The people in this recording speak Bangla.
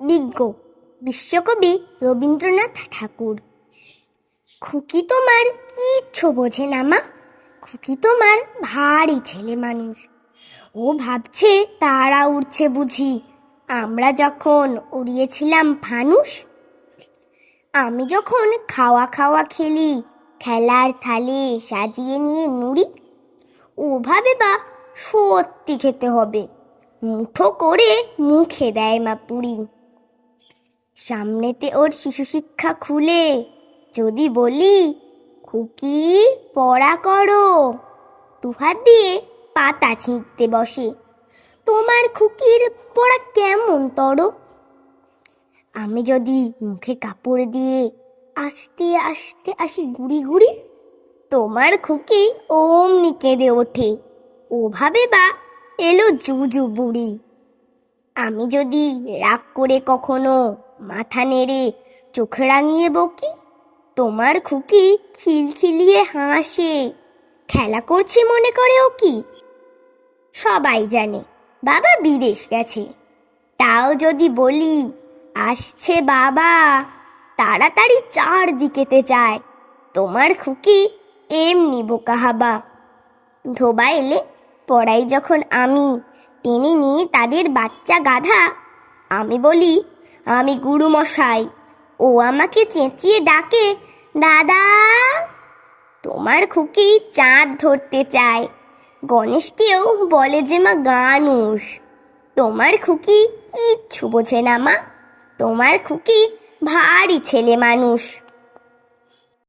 বিজ্ঞ বিশ্বকবি রবীন্দ্রনাথ ঠাকুর। খুকি তোমার কিচ্ছু বোঝে না মা। খুকি তোমার ভারী ছেলে মানুষ। ও ভাবছে তারা উড়ছে বুঝি। আমরা যখন উড়িয়েছিলাম ফানুস আমি যখন খাওয়া খাওয়া খেলি, খেলার থালে সাজিয়ে নিয়ে নুড়ি, ওভাবে বা সত্যি খেতে হবে। মুঠো করে মুখে দেয় মা পুরি। সামনেতে ওর শিশু শিক্ষা খুলে। যদি বলি, খুকি, পড়া করো। দুহাত দিয়ে পাতা ছিঁড়তে বসে। তোমার খুকির পড়া কেমন, তর? আমি যদি মুখে কাপড় দিয়ে আস্তে আস্তে, আসি গুড়ি গুড়ি, তোমার খুকি অমনি কেঁদে ওঠে। ওভাবে বা এলো জুজু বুড়ি। আমি যদি রাগ করে কখনো মাথা নেড়ে চোখ রাঙিয়ে বকি, তোমার খুকি খিলখিলিয়ে হাসে। খেলা করছি মনে করে ও কি? সবাই জানে, বাবা বিদেশ গেছে। তাও যদি বলি, আসছে বাবা। তাড়াতাড়ি চারদিকেতে যায়, তোমার খুকি এমনি বোকা হাবা। ধোবা এলে পড়াই যখন আমি, টেনে নিয়ে তাদের বাচ্চা গাধা। আমি বলি আমি গুরু মশাই। ও আমাকে চেঁচিয়ে ডাকে, দাদা, তোমার খুকি চাঁদ ধরতে চায়। গণেশকেও বলে যে মা গানুষ। তোমার খুকি কিচ্ছু বোঝে না মা। তোমার খুকি ভারী ছেলে মানুষ।